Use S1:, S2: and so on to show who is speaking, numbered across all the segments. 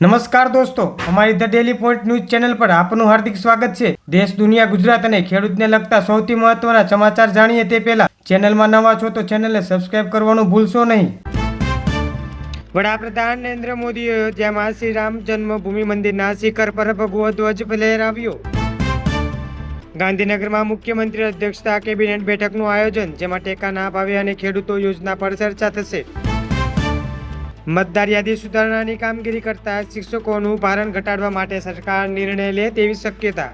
S1: નમસ્કાર દોસ્તો, અમારી the daily point news channel પર આપનું હાર્દિક સ્વાગત છે. દેશ, દુનિયા, ગુજરાત અને ખેડૂતને લગતા સૌથી મહત્વના સમાચાર જાણીએ તે પહેલા ચેનલમાં નવા છો તો ચેનલને સબસ્ક્રાઇબ કરવાનું ભૂલશો નહીં. વડાપ્રધાન નરેન્દ્ર મોદીએ અયોધ્યામાં શ્રી રામ જન્મભૂમિ મંદિરના શિખર પર ભગવો ધ્વજ લહેરાવ્યો ગાંધીનગરમાં મુખ્યમંત્રી અધ્યક્ષતા કેબિનેટ બેઠકનું આયોજન, જેમાં ટેકાના ભાવે અને ખેડૂતો યોજના પર ચર્ચા થશે. મતદાર યાદી સુધારણાની કામગીરી કરતા શિક્ષકોનું ભારણ ઘટાડવા માટે સરકાર નિર્ણય લે તેવી શક્યતા.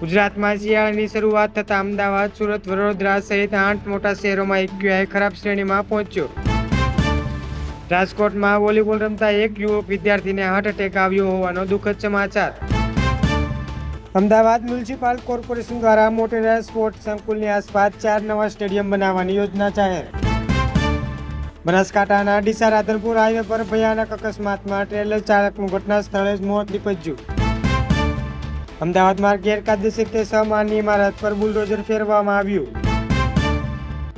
S1: ગુજરાતમાં શિયાળાની શરૂઆત થતાં અમદાવાદ, સુરત, વડોદરા સહિત આઠ મોટા શહેરોમાં એક્યુઆઈ ખરાબ શ્રેણીમાં પહોંચ્યો. રાજકોટમાં વોલીબોલ રમતા એક યુવક વિદ્યાર્થીને હાર્ટ એટેક આવ્યો હોવાનો દુઃખદ સમાચાર. અમદાવાદ મ્યુનિસિપાલ કોર્પોરેશન દ્વારા મોટેરા સ્પોર્ટ્સ સંકુલની આસપાસ ચાર નવા સ્ટેડિયમ બનાવવાની યોજના જાહેર. બનાસકાંઠાના ડીસા રાધનપુર હાઈવે પર ભયાનક અકસ્માતમાં ટ્રેલર ચાલકનું ઘટના સ્થળે જ મોત નીપજ્યું. અમદાવાદમાં ગેરકાયદેસર રીતે સમાનની ઇમારત પર બુલડોઝર ફેરવવામાં આવ્યું.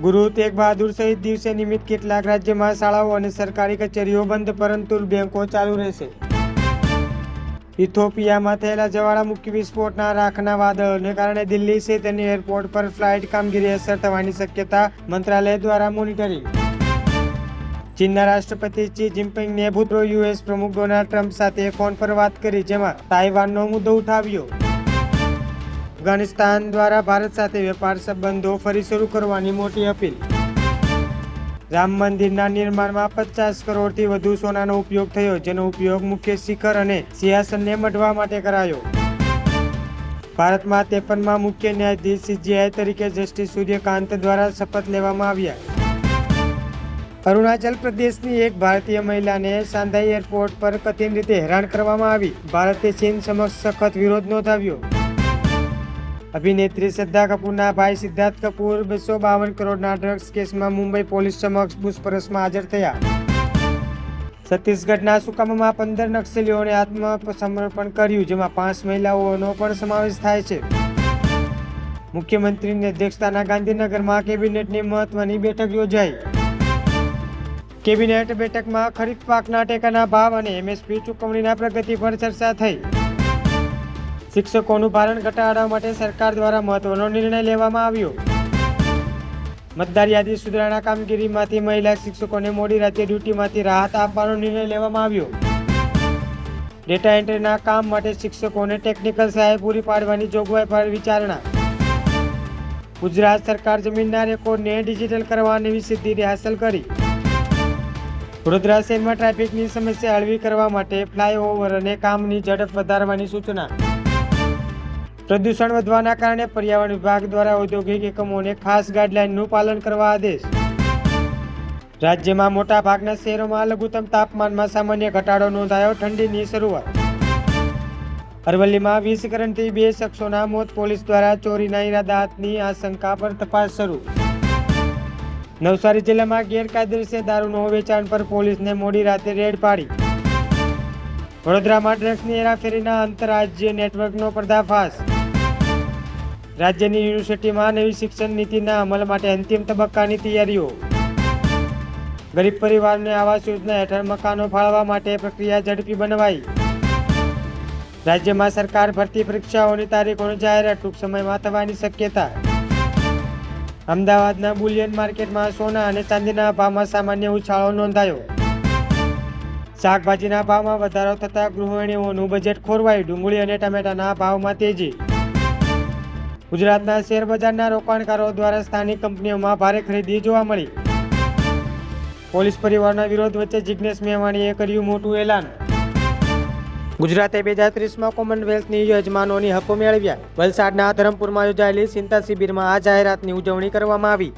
S1: ગુરુ તેગ બહાદુર સહિત દિવસે નિમિત્ત કેટલાક રાજ્યમાં શાળાઓ અને સરકારી કચેરીઓ બંધ, પરંતુ બેંકો ચાલુ રહેશે. ઇથોપિયામાં થયેલા જવાળા મુખ્ય વિસ્ફોટના રાખના વાદળોને કારણે દિલ્હી સહિત એરપોર્ટ પર ફ્લાઇટ કામગીરી અસર થવાની શક્યતા મંત્રાલય દ્વારા મોનિટરિંગ ચીનના રાષ્ટ્રપતિ શી જિનપિંગને ભૂતપૂર્વ યુએસ પ્રમુખ ડોનાલ્ડ ટ્રમ્પ સાથે ફોન પર વાત કરી, જેમાં તાઇવાનનો મુદ્દો ઉઠાવ્યો. અફઘાનિસ્તાન દ્વારા ભારત સાથે વેપાર સંબંધો ફરી શરૂ કરવાની મોટી અપીલ. રામ મંદિરના નિર્માણમાં પચાસ કરોડથી વધુ સોનાનો ઉપયોગ થયો, જેનો ઉપયોગ મુખ્ય શિખર અને સિંહાસનને મઢવા માટે કરાયો. ભારતમાં ત્રેપનમાં મુખ્ય ન્યાયાધીશ, સીજીઆઈ તરીકે જસ્ટિસ સૂર્યકાંત દ્વારા શપથ લેવામાં આવ્યા. અરુણાચલ પ્રદેશની એક ભારતીય મહિલાને સાંધાઈ એરપોર્ટ પર કથિન રીતે હેરાન કરવામાં આવી. ભારતે ચીન સમક્ષ સખત વિરોધ નોંધાવ્યો. અભિનેત્રી શ્રદ્ધા કપૂરના ભાઈ સિદ્ધાર્થ કપૂર બસો બાવન કરોડના ડ્રગ્સ કેસમાં મુંબઈ પોલીસ સમક્ષ પૂછપરછમાં હાજર થયા. છત્તીસગઢના સુકામામાં પંદર નક્સલીઓને આત્મસમર્પણ કર્યું, જેમાં પાંચ મહિલાઓનો પણ સમાવેશ થાય છે. મુખ્યમંત્રીની અધ્યક્ષતાના ગાંધીનગરમાં કેબિનેટની મહત્વની બેઠક યોજાઈ. કેબિનેટ બેઠકમાં ખરીફ પાકના ટેકાના ભાવ અને એમએસપી ચૂકવણીના પ્રગતિ પર ચર્ચા થઈ. શિક્ષકોનું ભારણ ઘટાડવા માટે સરકાર દ્વારા મહત્વનો નિર્ણય લેવામાં આવ્યો. મતદાર યાદી સુધારણા કામગીરીમાંથી મહિલા શિક્ષકોને મોડી રાતે ડ્યુટીમાંથી રાહત આપવાનો નિર્ણય લેવામાં આવ્યો. ડેટા એન્ટ્રીના કામ માટે શિક્ષકોને ટેકનિકલ સહાય પૂરી પાડવાની જોગવાઈ પર વિચારણા. ગુજરાત સરકાર જમીનના રેકોર્ડને ડિજિટલ કરવાની સિદ્ધિ હાંસલ કરી. વડોદરા શહેરમાં ટ્રાફિકની સમસ્યા હળવી કરવા માટે ફ્લાયઓવર અને કામની ઝડપ વધારવાની સૂચના. પ્રદૂષણ વધવાના કારણે પર્યાવરણ વિભાગ દ્વારા ઔદ્યોગિક એકમોને ખાસ ગાઈડલાઇનનું પાલન કરવા આદેશ. રાજ્યમાં મોટા ભાગના શહેરોમાં લઘુત્તમ તાપમાનમાં સામાન્ય ઘટાડો નોંધાયો ઠંડીની શરૂઆત. અરવલ્લીમાં વીસ કરણથી બે શખ્સોના મોત પોલીસ દ્વારા ચોરીના ઇરાદાની આશંકા પર તપાસ શરૂ. નવસારી જિલ્લામાં ગેરકાયદેસર દારૂનો વેચાણ પર પોલીસને મોડી રાતે રેડ પાડી. વડોદરામાં ડ્રગ્સની હેરાફેરીના આંતરરાજ્ય નેટવર્કનો પર્દાફાશ. રાજ્યની યુનિવર્સિટીમાં નવી શિક્ષણ નીતિના અમલ માટે અંતિમ તબક્કાની તૈયારીઓ. ગરીબ પરિવારને આવાસ યોજના હેઠળ મકાનો ફાળવા માટે પ્રક્રિયા ઝડપી બનાવાઈ. રાજ્યમાં સરકાર ભરતી પરીક્ષાઓની તારીખોની જાહેરાત ટૂંક સમયમાં થવાની શક્યતા. અમદાવાદના બુલિયન માર્કેટમાં સોના અને ચાંદીના ભાવમાં સામાન્ય ઉછાળો નોંધાયો. શાકભાજીના ભાવમાં વધારો થતાં ગૃહિણીઓનું બજેટ ખોરવાયું ડુંગળી અને ટમેટાના ભાવમાં તેજી. ગુજરાતના શેર બજારના રોકાણકારો દ્વારા સ્થાનિક કંપનીઓમાં ભારે ખરીદી જોવા મળી. પોલીસ પરિવારના વિરોધ વચ્ચે જિજ્ઞેશ મેવાણીએ કર્યું મોટું એલાન. ગુજરાતે બે હજાર ત્રીસમાં કોમનવેલ્થની યજમાનોની હકો મેળવ્યા. વલસાડના ધરમપુરમાં યોજાયેલી ચિંતા શિબિરમાં આ જાહેરાતની ઉજવણી કરવામાં આવી.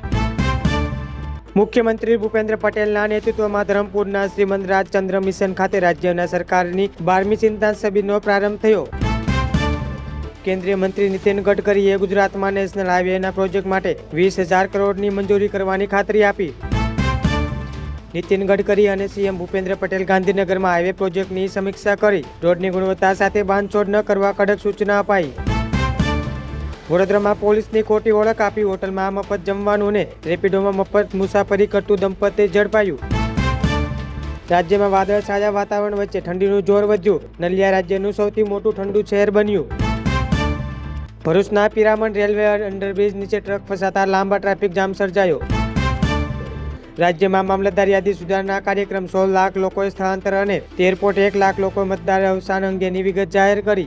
S1: મુખ્યમંત્રી ભૂપેન્દ્ર પટેલના નેતૃત્વમાં ધરમપુરના શ્રીમંત રાજચંદ્ર મિશન ખાતે રાજ્યના સરકારની બારમી ચિંતા શિબિરનો પ્રારંભ થયો. કેન્દ્રીય મંત્રી નીતિન ગડકરીએ ગુજરાતમાં નેશનલ હાઈવેના પ્રોજેક્ટ માટે વીસ હજાર કરોડની મંજૂરી કરવાની ખાતરી આપી. નીતિન ગડકરી અને સીએમ ભૂપેન્દ્ર પટેલ ગાંધીનગરમાં હાઈવે પ્રોજેક્ટની સમીક્ષા કરી. રોડની ગુણવત્તા સાથે બાંધછોડ ન કરવા કડક સૂચના અપાઈ. વડોદરામાં પોલીસની ખોટી ઓળખ આપી હોટલમાં મફત જમવાનું ને રેપિડોમાં મફત મુસાફરી કરતું દંપતી ઝડપાયું. રાજ્યમાં વાદળ છાયા વાતાવરણ વચ્ચે ઠંડીનું જોર વધ્યું. નલિયા રાજ્યનું સૌથી મોટું ઠંડુ શહેર બન્યું. ભરૂચના પિરામણ રેલવે અંડરબ્રિજ નીચે ટ્રક ફસાતા લાંબા ટ્રાફિક જામ સર્જાયો. રાજ્યમાં મામલતદાર યાદી સુધારના કાર્યક્રમ સોળ લાખ લોકોએ સ્થળાંતર અને તેર એક લાખ લોકોએ મતદાર અવસાન અંગેની વિગત જાહેર કરી.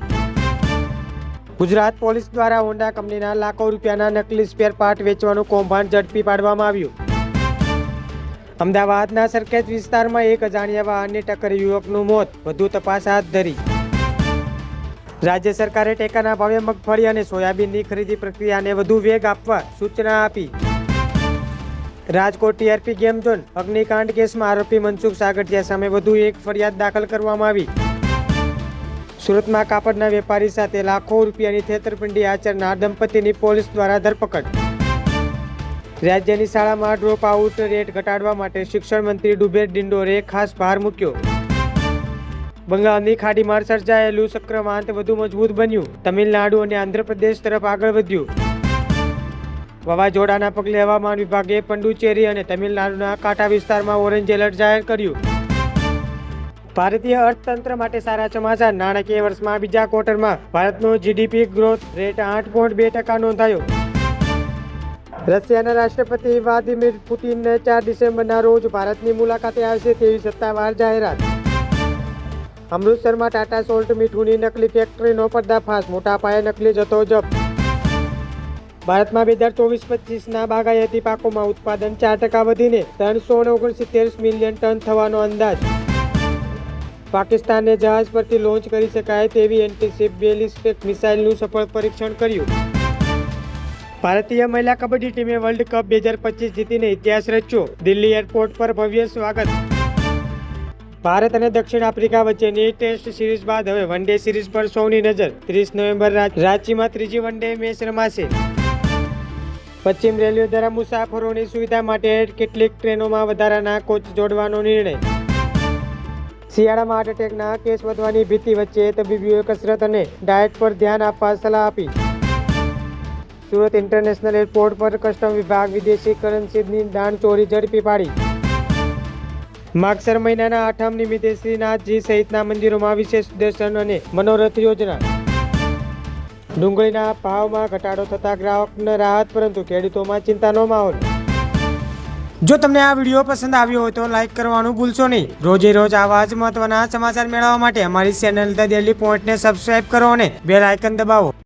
S1: ગુજરાત પોલીસ દ્વારા હોન્ડા કંપનીના લાખો રૂપિયાના નકલી સ્પેર પાર્ટ વેચવાનું કૌભાંડ ઝડપી પાડવામાં આવ્યું. અમદાવાદના સરખેજ વિસ્તારમાં એક અજાણ્યા વાહનની ટક્કર યુવકનું મોત, વધુ તપાસ હાથ ધરી. રાજ્ય સરકારે ટેકાના ભાવે મગફળી અને સોયાબીનની ખરીદી પ્રક્રિયાને વધુ વેગ આપવા સૂચના આપી. રાજકોટ ટીઆરપી ગેમ ઝોન, અગ્નિકાંડ કેસમાં આરોપી મનસુખ સાગઠિયા સામે વધુ એક ફરિયાદ દાખલ કરવામાં આવી. સુરતમાં કાપડના વેપારી સાથે લાખો રૂપિયાની છેતરપિંડી આચરનાર દંપતીની પોલીસ દ્વારા ધરપકડ. રાજ્યની શાળામાં ડ્રોપ આઉટ રેટ ઘટાડવા માટે શિક્ષણ મંત્રી ડુબેર ડિંડોરે ખાસ ભાર મૂક્યો. બંગાળની ખાડીમાં સર્જાયેલું ચક્રવાત વધુ મજબૂત બન્યું. તમિલનાડુ અને આંધ્રપ્રદેશ તરફ આગળ વધ્યું. વાવાઝોડાના પગલે હવામાન વિભાગે પંડુચેરી અને તમિલનાડુના કાંઠા વિસ્તારમાં ઓરેન્જ એલર્ટ જાહેર કર્યું. ભારતીય અર્થતંત્ર માટે સારા સમાચાર. નાણાકીય વર્ષમાં બીજા ક્વાર્ટરમાં ભારતનો જીડીપી ગ્રોથ રેટ આઠ પોઈન્ટ બે ટકા નોંધાયો. રશિયાના રાષ્ટ્રપતિ વ્લાદિમીર પુતિનને ચાર ડિસેમ્બરના રોજ ભારતની મુલાકાતે આવશે તેવી સત્તાવાર જાહેરાત. અમૃતસરમાં ટાટા સોલ્ટ મીઠુની નકલી ફેક્ટરીનો પર્દાફાશ. મોટા પાયે નકલી જથ્થો જપ્ત. ભારતમાં બે હજાર ચોવીસ પચીસના બાગાયતી પાકોમાં ઉત્પાદન ચાર ટકા વધીને ત્રણસો ઓગણસિત્તેર મિલિયન ટન થવાનો અંદાજ. પાકિસ્તાને જહાજ પરથી લોન્ચ કરી શકાય તેવી એન્ટીશિપ બેલિસ્ટિક મિસાઇલનું સફળ પરીક્ષણ કર્યું. ભારતીય મહિલા કબડ્ડી ટીમે વર્લ્ડ કપ બે હજાર પચીસ જીતીને ઇતિહાસ રચ્યો. દિલ્હી એરપોર્ટ પર ભવ્ય સ્વાગત. ભારત અને દક્ષિણ આફ્રિકા વચ્ચેની ટેસ્ટ સિરીઝ બાદ હવે વન ડે સિરીઝ પર સૌની નજર. ત્રીસ નવેમ્બર રાંચીમાં ત્રીજી વન ડે મેચ રમાશે. પશ્ચિમ રેલવે દ્વારા મુસાફરોની સુવિધા માટે કેટલીક ટ્રેનોમાં વધારાના કોચ જોડવાનો નિર્ણય. શિયાળામાં હાર્ટ એટેકના કેસ વધવાની ભીતિ વચ્ચે તબીબીઓએ કસરત અને ડાયટ પર ધ્યાન આપવા સલાહ આપી. સુરત ઇન્ટરનેશનલ એરપોર્ટ પર કસ્ટમ વિભાગ વિદેશી કરન્સીની દાણ ચોરી ઝડપી પાડી. માગસર મહિનાના આઠમ નિમિત્તે શ્રીનાથજી સહિતના મંદિરોમાં વિશેષ દર્શન અને મનોરથ યોજના. ડુંગળીના ભાવમાં ઘટાડો થતા ગ્રાહકને રાહત, પરંતુ ખેડૂતોમાં ચિંતાનો માહોલ. જો તમને આ વીડિયો પસંદ આવ્યો હોય તો લાઈક કરવાનું ભૂલશો નહીં. રોજે રોજ આવા જ મહત્વના સમાચાર મેળવવા માટે અમારી ચેનલ ધ ડેલી પોઈન્ટને સબસ્ક્રાઇબ કરો અને બેલ આઇકન દબાવો.